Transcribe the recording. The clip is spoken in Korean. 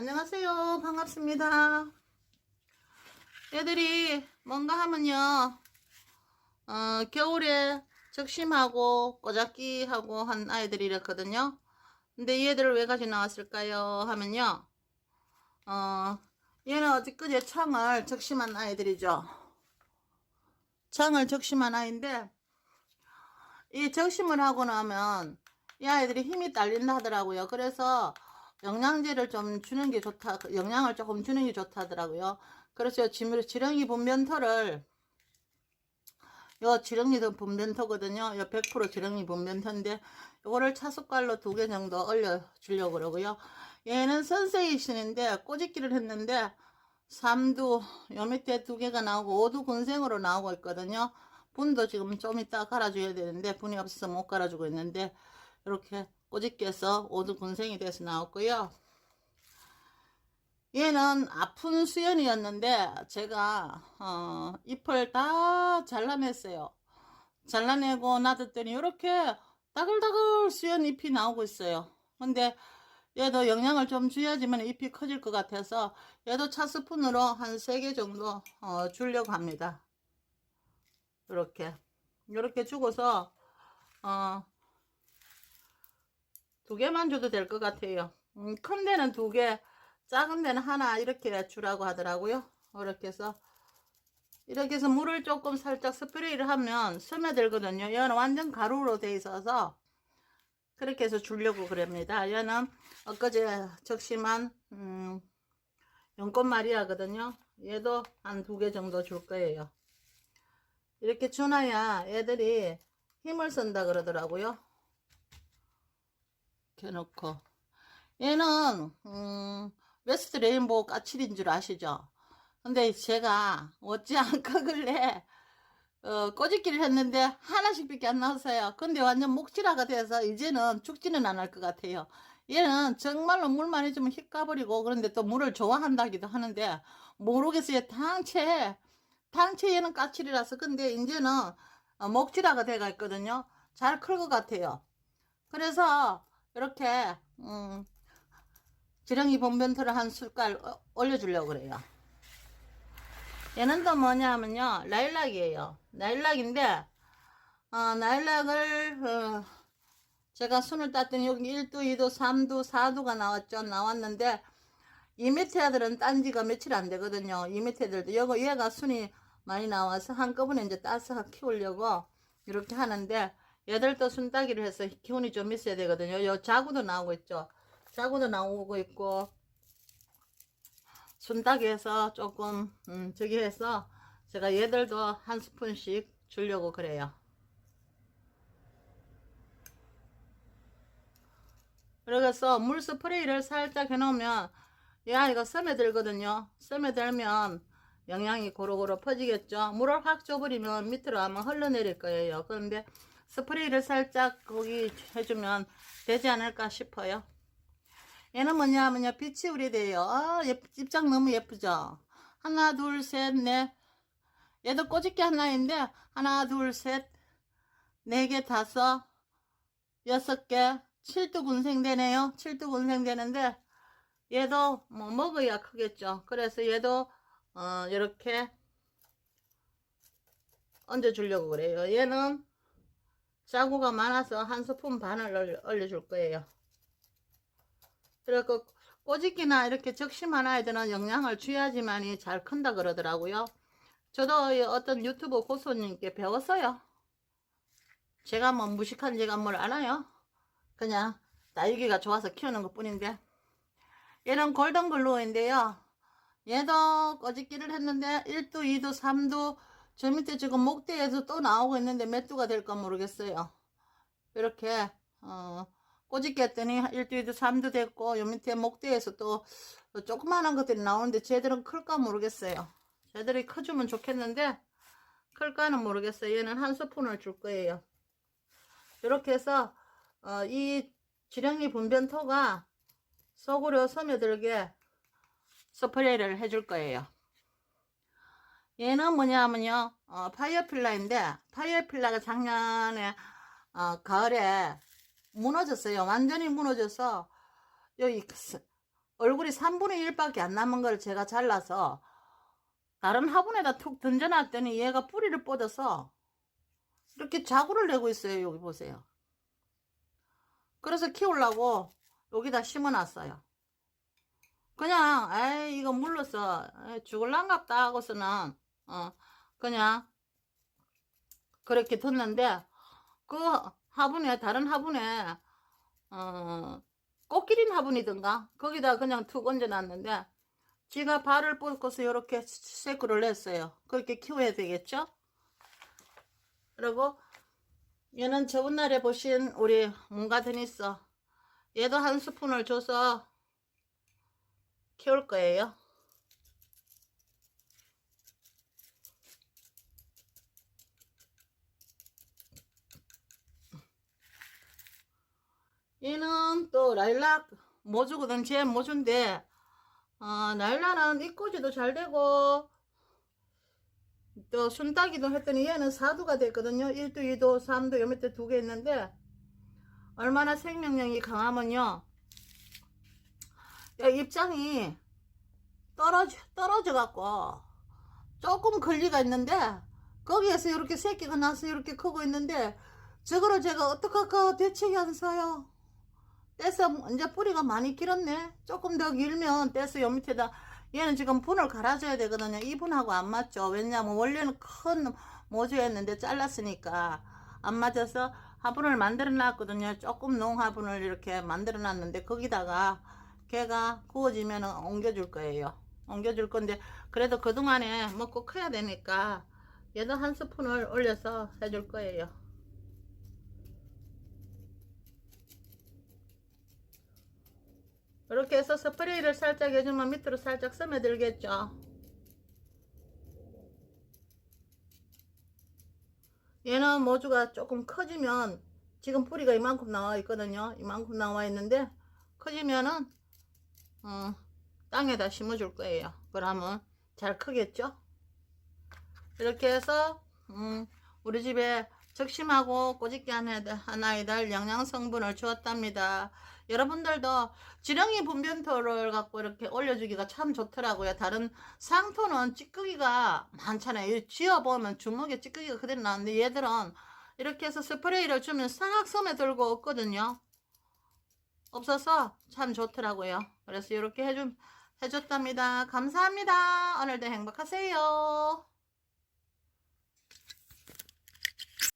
안녕하세요. 반갑습니다. 얘들이 뭔가 하면요, 어, 겨울에 적심하고 꼬잡기하고 한 아이들이 이렇거든요. 근데 얘들을 왜 가져 나왔을까요? 하면요, 어, 얘는 어저께제 창을 적심한 아이들이죠. 창을 적심한 아이인데, 이 적심을 하고 나면 이 아이들이 힘이 딸린다 하더라고요. 그래서 영양제를 좀 주는 게 좋다, 영양을 조금 주는 게 좋다 하더라고요. 그래서 지금 지렁이 분변토를 요 지렁이 분변토거든요. 요 100% 지렁이 분변토인데 요거를 차숟갈로 두 개 정도 얼려 주려고 그러고요. 얘는 선세이신인데 꼬집기를 했는데 삼두 요 밑에 두 개가 나오고 오두 군생으로 나오고 있거든요. 분도 지금 좀 이따 갈아줘야 되는데 분이 없어서 못 갈아주고 있는데 이렇게 꼬집게서 오두 군생이 돼서 나왔고요. 얘는 아픈 수연이었는데 제가 어, 잎을 다 잘라냈어요. 잘라내고 놔뒀더니 이렇게 따글따글 수연 잎이 나오고 있어요. 근데 얘도 영양을 좀 줘야지만 잎이 커질 것 같아서 얘도 차 스푼으로 한세개 정도 어, 주려고 합니다. 이렇게 이렇게 주고서 어, 두 개만 줘도 될 것 같아요. 음, 큰 데는 두 개, 작은 데는 하나 이렇게 주라고 하더라고요. 이렇게 해서 이렇게 해서 물을 조금 살짝 스프레이를 하면 스며들거든요. 얘는 완전 가루로 돼 있어서 그렇게 해서 주려고 그럽니다. 얘는 엊그제 적심한 음, 연꽃 마리아거든요. 얘도 한 두 개 정도 줄 거예요. 이렇게 주나야 애들이 힘을 쓴다 그러더라고요. 이렇게 놓고 얘는 음, 웨스트 레인보우 까칠인 줄 아시죠? 근데 제가 어찌않고 근래 어, 꼬집기를 했는데 하나씩 밖에 안 나왔어요. 근데 완전 목질화가 돼서 이제는 죽지는 않을 것 같아요. 얘는 정말로 물만 해주면 휙 가버리고 그런데 또 물을 좋아한다기도 하는데 모르겠어요. 당체 당체 얘는 까칠이라서 근데 이제는 어, 목질화가 돼가 있거든요. 잘 클 것 같아요. 그래서 이렇게 음, 지렁이 본변토를 한 숟갈 어- 올려주려고 그래요. 얘는 또 뭐냐면요. 라일락이에요. 라일락인데 어, 라일락을 어, 제가 손을 땄더니 여기 1두, 2두, 3두, 4두가 나왔죠. 나왔는데 이 밑에 애들은 딴 지가 며칠 안 되거든요. 이 밑에 애들도 이거 얘가 순이 많이 나와서 한꺼번에 이제 따서 키우려고 이렇게 하는데 얘들도 순따기를 해서 기운이 좀 있어야 되거든요. 요 자구도 나오고 있죠. 자구도 나오고 있고 순따기 해서 조금 음, 저기 해서 제가 얘들도 한 스푼씩 주려고 그래요. 그래서 물 스프레이를 살짝 해놓으면 이 아이가 스며들거든요. 스며들면 영양이 고루고루 퍼지겠죠. 물을 확 줘버리면 밑으로 아마 흘러내릴 거예요. 그런데 스프레이를 살짝 거기 해주면 되지 않을까 싶어요. 얘는 뭐냐 하면요. 빛이 우리돼요. 아, 예, 입장 너무 예쁘죠? 하나, 둘, 셋, 넷. 얘도 꼬집게 하나인데, 하나, 둘, 셋, 네 개, 다섯, 여섯 개, 칠두 군생 되네요. 칠두 군생 되는데, 얘도 뭐 먹어야 크겠죠. 그래서 얘도, 어, 이렇게 얹어주려고 그래요. 얘는 자구가 많아서 한 스푼 반을 얼려줄 거예요. 그리고 꼬집기나 이렇게 적심한 아이들은 영양을 줘야지만이 잘 큰다 그러더라고요. 저도 이 어떤 유튜브 고수님께 배웠어요. 제가 뭐 무식한 제가 뭘 알아요. 그냥 나이기가 좋아서 키우는 것 뿐인데. 얘는 골든글로우인데요. 얘도 꼬집기를 했는데 1두, 2두, 3두 저 밑에 지금 목대에서 또 나오고 있는데 몇 두가 될까 모르겠어요. 이렇게 어, 꼬집기 했더니 1두, 2두, 3두 됐고 요 밑에 목대에서 또 조그마한 것들이 나오는데 쟤들은 클까 모르겠어요. 쟤들이 커주면 좋겠는데 클까는 모르겠어요. 얘는 한 스푼을 줄 거예요. 이렇게 해서 어, 이 지렁이 분변토가 속으로 스며들게 스프레이를 해줄 거예요. 얘는 뭐냐면요, 어, 파이어필라인데, 파이어필라가 작년에, 어, 가을에 무너졌어요. 완전히 무너져서, 여기, 스- 얼굴이 3분의 1밖에 안 남은 걸 제가 잘라서 다른 화분에다 툭 던져놨더니 얘가 뿌리를 뻗어서 이렇게 자구를 내고 있어요. 여기 보세요. 그래서 키우려고 여기다 심어놨어요. 그냥 에이 이거 물러서 에이, 죽을란갑다 하고서는 어 그냥 그렇게 뒀는데 그 화분에 다른 화분에 어 꽃기린 화분이든가 거기다 그냥 툭 얹어놨는데 지가 발을 뻗고서 이렇게 새꾸를 냈어요. 그렇게 키워야 되겠죠? 그리고 얘는 저번 날에 보신 우리 문가드니스 얘도 한 스푼을 줘서 키울 거예요. 얘는 또 라일락 모주거든. 제 모주인데 어, 라일락은 입꼬지도 잘 되고 또 순따기도 했더니 얘는 4도가 됐거든요. 1도, 2도, 3도 요 밑에 두 개 있는데 얼마나 생명력이 강하면요. 야, 입장이 떨어져, 떨어져 갖고 조금 걸리가 있는데 거기에서 이렇게 새끼가 나서 이렇게 크고 있는데 저거를 제가 어떡할까 대책이 안 서요. 떼서 이제 뿌리가 많이 길었네. 조금 더 길면 떼서 요 밑에다 얘는 지금 분을 갈아줘야 되거든요. 이 분하고 안 맞죠. 왜냐면 원래는 큰 모주였는데 잘랐으니까 안 맞아서 화분을 만들어 놨거든요. 조금 농 화분을 이렇게 만들어 놨는데 거기다가 걔가 구워지면 옮겨줄 거예요. 옮겨줄 건데 그래도 그동안에 먹고 커야 되니까 얘도 한 스푼을 올려서 해줄 거예요. 이렇게 해서 스프레이를 살짝 해주면 밑으로 살짝 스며들겠죠. 얘는 모주가 조금 커지면 지금 뿌리가 이만큼 나와 있거든요. 이만큼 나와 있는데 커지면은 어, 땅에다 심어줄 거예요. 그러면 잘 크겠죠? 이렇게 해서 음, 우리 집에 적심하고 꼬집게 한 애들, 한 아이들 영양 성분을 주었답니다. 여러분들도 지렁이 분변토를 갖고 이렇게 올려주기가 참 좋더라고요. 다른 상토는 찌꺼기가 많잖아요. 쥐어보면 주먹에 찌꺼기가 그대로 나는데 얘들은 이렇게 해서 스프레이를 주면 싹 섬에 들고 없거든요. 없어서 참 좋더라고요. 그래서 이렇게 해준, 해줬답니다. 감사합니다. 오늘도 행복하세요.